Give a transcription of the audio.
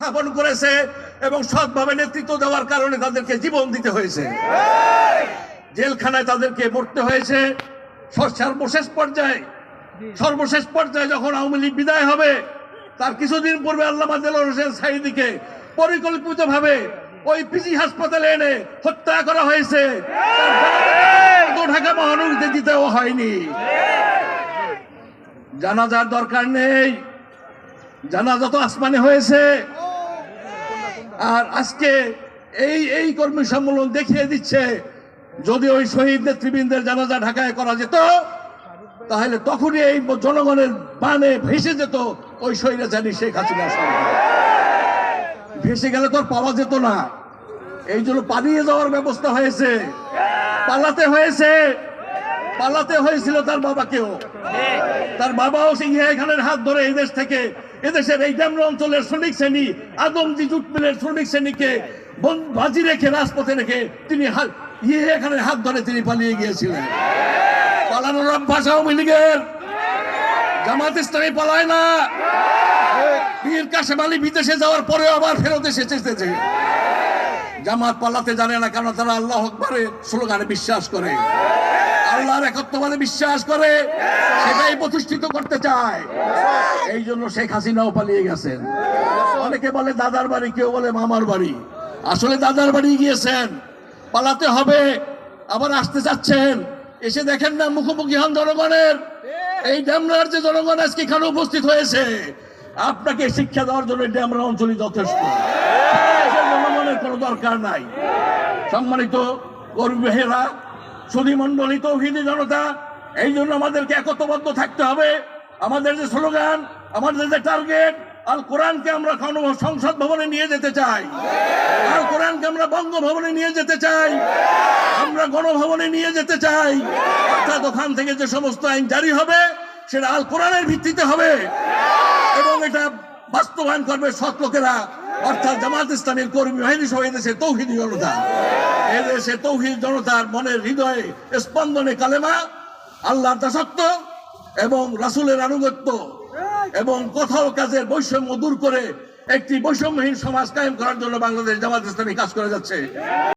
স্থাপন করেছে এবং সৎভাবে নেতৃত্ব দেওয়ার কারণে তাদেরকে জীবন দিতে হয়েছে। জেলখানায় তাদেরকে মরতে হয়েছে। সর্বশেষ পর্যায়ে সর্বশেষ পর্যায়ে যখন আওয়ামী লীগ বিদায় হবে, তার কিছুদিন পূর্বে আল্লামা দেলোয়ার হোসেন সাইদিকে পরিকল্পিতভাবে ওই পিজি হাসপাতালে এনে হত্যা করা হয়েছে। ঢাকা মহানগরীতে দিতেও হয়নি। জানাজার দরকার নেই। জানাজা তো আসমানে হয়েছে। আর আজকে এই এই কর্মী সম্মেলন দেখিয়ে দিচ্ছে, যদি ওই শহীদ নেতৃবৃন্দের জানাজা ঢাকায় করা যেত, তাহলে তখনই এই জনগণের বানে ভেসে যেত ওই স্বৈরাচারী শেখ হাসিনা ভেসে গেলে তো পাওয়া যেত না। এই জন্য পালিয়ে যাওয়ার ব্যবস্থা হয়েছে। পালাতে হয়েছে। পালাতে হয়েছিল তার বাবাকেও। তার বাবাও সিংহে এখানের হাত ধরে এই দেশ থেকে এদেশের এই ড্যামরা অঞ্চলের শ্রমিক শ্রেণি আদমজি জুট মিলের শ্রমিক শ্রেণীকে বাজি রেখে, রাজপথে রেখে তিনি ইয়ে এখানের হাত ধরে তিনি পালিয়ে গিয়েছিলেন। পালানোর অভ্যাস আওয়ামী লীগের। জামাত ইসলামী পালায় না। পীর কাশেম আলী বিদেশে যাওয়ার পরে আবার ফেরত এসেছে। জামাত পালাতে জানে না কেন তারা আল্লাহ আকবরে স্লোগানে বিশ্বাস করে। আল্লাহর একত্ববাদে বিশ্বাস করে। সেটাই প্রতিষ্ঠিত করতে চায়। এই জন্য শেখ হাসিনাও পালিয়ে গেছেন। অনেকে বলে দাদার বাড়ি, কেউ বলে মামার বাড়ি। আসলে দাদার বাড়ি গিয়েছেন। পালাতে হবে। আবার আসতে চাচ্ছেন। এসে দেখেন না মুখোমুখি হন জনগণের। এই ড্যামরার যে জনগণ আজকে এখানে উপস্থিত হয়েছে, আপনাকে শিক্ষা দেওয়ার জন্য ড্যামরা অঞ্চলই যথেষ্ট। জনগণের কোনো দরকার নাই। সম্মানিত কর্মীরা সুধী মন্ডলী তৌহিদি জনতা, এই জন্য আমাদেরকে একত্রবদ্ধ থাকতে হবে। আমাদের যে স্লোগান, আমাদের যে টার্গেট, আল কোরআনকে আমরা সংসদ ভবনে নিয়ে যেতে চাই। আল কোরআনকে আমরা বঙ্গভবনে নিয়ে যেতে চাই। আমরা গণভবনে নিয়ে যেতে চাই। অর্থাৎ ওখান থেকে যে সমস্ত আইন জারি হবে, সেটা আল কোরআনের ভিত্তিতে হবে। এবং এটা বাস্তবায়ন করবে সৎ লোকেরা। অর্থাৎ জামাত ইসলামের কর্মী বাহিনী সহ এদেশে তৌহিদি জনতা। এদেশে তৌহিদ জনতার মনের হৃদয়ে স্পন্দনে কালেমা, আল্লাহর দাসত্ব এবং রাসুলের আনুগত্য এবং কোথাও কাজের বৈষম্য দূর করে একটি বৈষম্যহীন সমাজ কায়েম করার জন্য বাংলাদেশ জামাত ইসলামী কাজ করে যাচ্ছে।